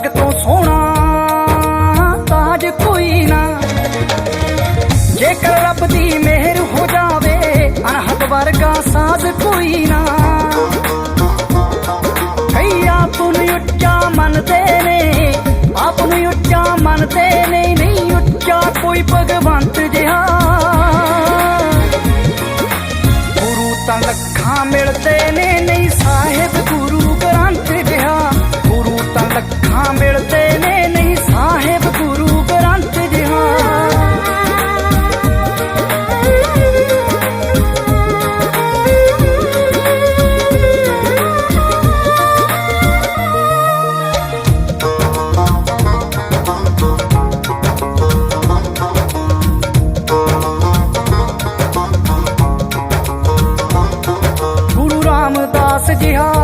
ਪੱਗ ਤੋਂ ਸੋਹਣਾ ਤਾਜ ਕੋਈ ਨਾ। ਜੇਕਰ ਰੱਬ ਦੀ ਮਿਹਰ ਹੋ ਜਾਵੇ ਅਨਹਦ ਵਰਗਾ ਸਾਜ਼ ਕੋਈ ਨਾ। ਕਈਆ ਤੂੰ ਉੱਚਾ ਮੰਨਦੇ ਨੇ, ਆਪ ਨੂੰ ਉੱਚਾ ਮੰਨਦੇ ਨੇ, ਨਹੀਂ ਉੱਚਾ ਕੋਈ ਭਗਵੰਤ ਜਿਹਾ। ਗੁਰੂ ਤਾਂ ਲੱਖਾਂ ਮਿਲਦੇ ਨੇ दास जी हाँ